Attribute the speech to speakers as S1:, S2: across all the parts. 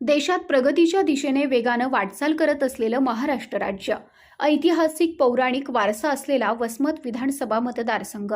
S1: देशात प्रगतीच्या दिशेने वेगानं वाटचाल करत असलेलं महाराष्ट्र राज्य. ऐतिहासिक पौराणिक वारसा असलेला वसमत विधानसभा मतदारसंघ.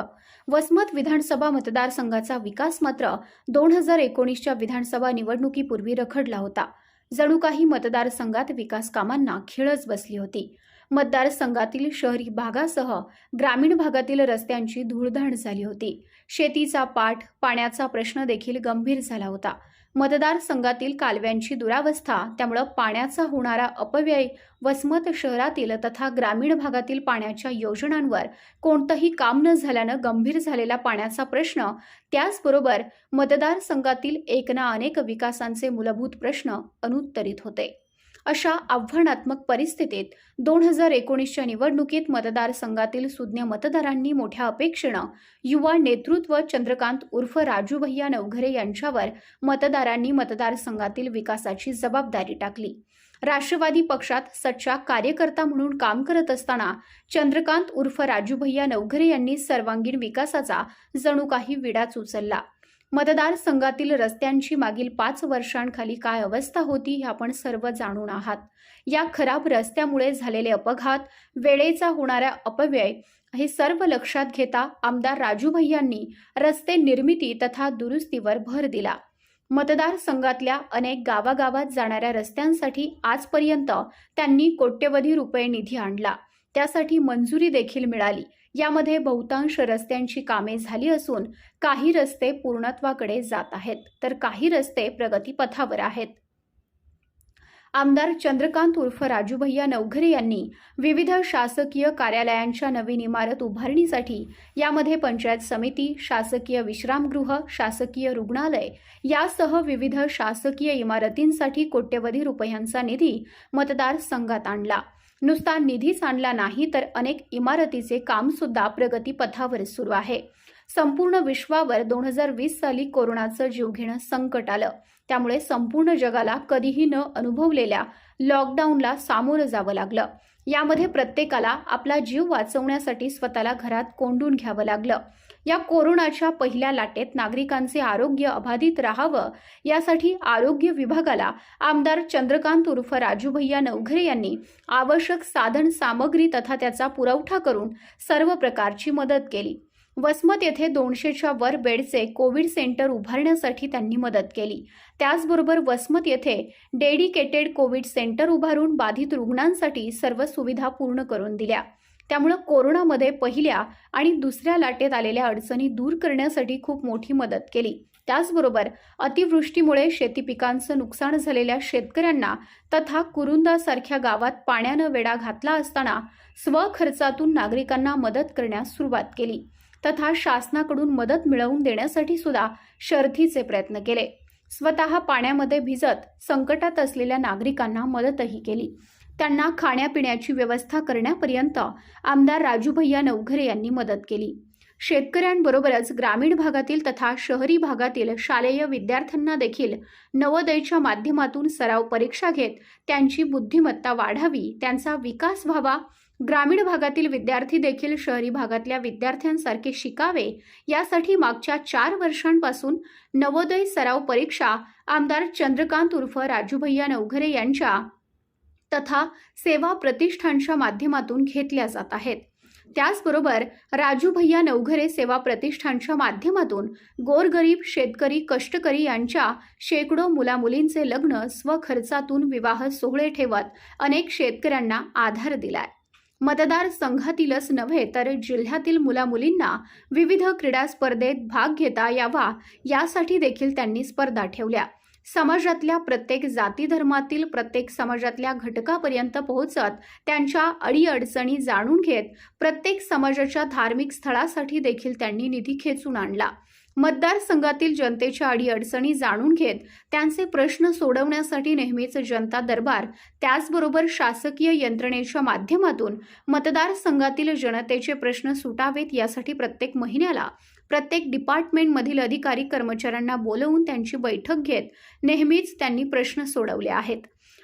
S1: वसमत विधानसभा मतदारसंघाचा विकास मात्र दोन हजार एकोणीसच्या विधानसभा निवडणुकीपूर्वी रखडला होता. जणू काही मतदारसंघात विकास कामांना खिळच बसली होती. मतदारसंघातील शहरी भागासह ग्रामीण भागातील रस्त्यांची धूळधाण झाली होती. शेतीचा पाठ पाण्याचा प्रश्न देखील गंभीर झाला होता. मतदारसंघातील कालव्यांची दुरावस्था त्यामुळं पाण्याचा होणारा अपव्यय वसमत शहरातील तथा ग्रामीण भागातील पाण्याच्या योजनांवर कोणतंही काम न झाल्यानं गंभीर झालेला पाण्याचा प्रश्न त्याचबरोबर मतदारसंघातील एक ना अनेक विकासांचे मूलभूत प्रश्न अनुत्तरित होते. अशा आव्हानात्मक परिस्थितीत दोन हजार एकोणीसच्या निवडणुकीत मतदारसंघातील सुज्ञ मतदारांनी मोठ्या अपेक्षेनं युवा नेतृत्व चंद्रकांत उर्फ राजू भैया नवघरे यांच्यावर मतदारांनी मतदारसंघातील विकासाची जबाबदारी टाकली. राष्ट्रवादी पक्षात सच्चा कार्यकर्ता म्हणून काम करत असताना चंद्रकांत उर्फ राजू भैया नवघरे यांनी सर्वांगीण विकासाचा जणू काही विडाच उचलला. मतदारसंघातील रस्त्यांची मागील पाच वर्षांखाली काय अवस्था होती हे आपण सर्व जाणून आहात. या खराब रस्त्यामुळे झालेले अपघात वेळेचा होणारा अपव्यय हे सर्व लक्षात घेता आमदार राजू भैयांनी रस्ते निर्मिती तथा दुरुस्तीवर भर दिला. मतदारसंघातल्या अनेक गावागावात जाणाऱ्या रस्त्यांसाठी आजपर्यंत त्यांनी कोट्यवधी रुपये निधी आणला. त्यासाठी मंजुरी देखील मिळाली. यामध्ये बहुतांश रस्त्यांची कामे झाली असून काही रस्ते पूर्णत्वाकडे जात आहेत तर काही रस्ते प्रगतीपथावर आहेत. आमदार चंद्रकांत उर्फ राजूभैया नवघरे यांनी विविध शासकीय कार्यालयांच्या नवीन इमारत उभारणीसाठी यामध्ये पंचायत समिती शासकीय विश्रामगृह शासकीय रुग्णालय यासह विविध शासकीय इमारतींसाठी कोट्यवधी रुपयांचा निधी मतदारसंघात आणला. नुसता निधी सांडला नाही तर अनेक इमारतीचे काम सुद्धा प्रगतीपथावर सुरू आहे. संपूर्ण विश्वावर दोन हजार वीस साली कोरोनाचं जीवघेणं संकट आलं. त्यामुळे संपूर्ण जगाला कधीही न अनुभवलेल्या लॉकडाऊनला सामोरं जावं लागलं. यामध्ये प्रत्येकाला आपला जीव वाचवण्यासाठी स्वतःला घरात कोंडून घ्यावं लागलं. या कोरोनाच्या पहिल्या लाटेत नागरिकांचे आरोग्य अबाधित राहावं यासाठी आरोग्य विभागाला आमदार चंद्रकांत उर्फ राजूभैया नवघरे यांनी आवश्यक साधन सामग्री तथा त्याचा पुरवठा करून सर्व प्रकारची मदत केली. वसमत येथे दोनशेच्या वर बेडचे कोविड सेंटर उभारण्यासाठी त्यांनी मदत केली. त्याचबरोबर वसमत येथे डेडिकेटेड कोविड सेंटर उभारून बाधित रुग्णांसाठी सर्व सुविधा पूर्ण करून दिल्या. त्यामुळं कोरोनामध्ये पहिल्या आणि दुसऱ्या लाटेत आलेल्या अडचणी दूर करण्यासाठी खूप मोठी मदत केली. त्याचबरोबर अतिवृष्टीमुळे शेती पिकांचं नुकसान झालेल्या शेतकऱ्यांना तथा कुरुंदासारख्या गावात पाण्यानं वेढा घातला असताना स्वखर्चातून नागरिकांना मदत करण्यास सुरुवात केली. तथा शासनाकडून मदत मिळवून देण्यासाठी सुद्धा शर्थीचे प्रयत्न केले. स्वतः पाण्यामध्ये भिजत संकटात असलेल्या नागरिकांना मदतही केली. त्यांना खाण्यापिण्याची व्यवस्था करण्यापर्यंत आमदार राजूभैया नवघरे यांनी मदत केली. शेतकऱ्यांबरोबरच ग्रामीण भागातील तथा शहरी भागातील शालेय विद्यार्थ्यांना देखील नवोदयच्या माध्यमातून सराव परीक्षा घेत त्यांची बुद्धिमत्ता वाढावी त्यांचा विकास व्हावा ग्रामीण भागातील विद्यार्थी देखील शहरी भागातल्या विद्यार्थ्यांसारखे शिकावे यासाठी मागच्या चार वर्षांपासून नवोदय सराव परीक्षा आमदार चंद्रकांत उर्फ राजूभैया नवघरे यांच्या तथा सेवा प्रतिष्ठानच्या माध्यमातून घेतल्या जात आहेत. त्याचबरोबर राजू भैया नवघरे सेवा प्रतिष्ठानच्या माध्यमातून गोरगरीब शेतकरी कष्टकरी यांच्या शेकडो मुलामुलींचे लग्न स्वखर्चातून विवाह सोहळे ठेवत अनेक शेतकऱ्यांना आधार दिलाय. मतदार संघातीलच नव्हे तर जिल्ह्यातील मुलामुलींना विविध क्रीडा स्पर्धेत भाग घेता यावा यासाठी देखील त्यांनी स्पर्धा ठेवल्या. समाजातल्या प्रत्येक जाती धर्मातील प्रत्येक समाजातल्या घटकापर्यंत पोहोचत त्यांच्या अडीअडचणी जाणून घेत प्रत्येक समाजाच्या धार्मिक स्थळासाठी देखील त्यांनी निधी खेचून आणला. मतदारसंघातील जनतेच्या अडीअडचणी जाणून घेत त्यांचे प्रश्न सोडवण्यासाठी नेहमीच जनता दरबार त्याचबरोबर शासकीय यंत्रणेच्या माध्यमातून मतदारसंघातील जनतेचे प्रश्न सुटावेत यासाठी प्रत्येक महिन्याला प्रत्येक डिपार्टमेंटमधील अधिकारी कर्मचाऱ्यांना बोलवून त्यांची बैठक घेत नेहमीच त्यांनी प्रश्न सोडवले आहेत.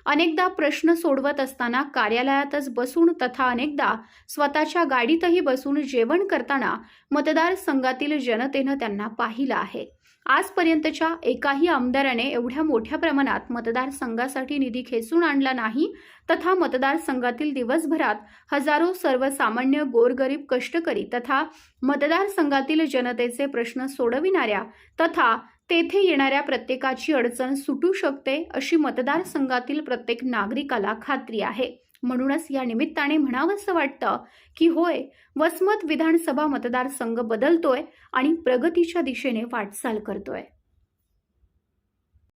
S1: अनेकदा प्रश्न सोडवत असताना कार्यालयातच बसून तथा अनेकदा स्वतःच्या गाडीतही बसून जेवण करताना मतदारसंघातील जनतेनं त्यांना पाहिलं आहे. आजपर्यंतच्या एकाही आमदाराने एवढ्या मोठ्या प्रमाणात मतदारसंघासाठी निधी खेचून आणला नाही तथा मतदारसंघातील दिवसभरात हजारो सर्वसामान्य गोरगरीब कष्टकरी तथा मतदारसंघातील जनतेचे प्रश्न सोडविणाऱ्या तथा तेथे येणाऱ्या प्रत्येकाची अडचण सुटू शकते अशी मतदारसंघातील प्रत्येक नागरिकाला खात्री आहे. म्हणूनच या निमित्ताने म्हणावंसं वाटतं की होय वसमत विधानसभा मतदारसंघ बदलतोय आणि प्रगतीच्या दिशेने वाटचाल करतोय.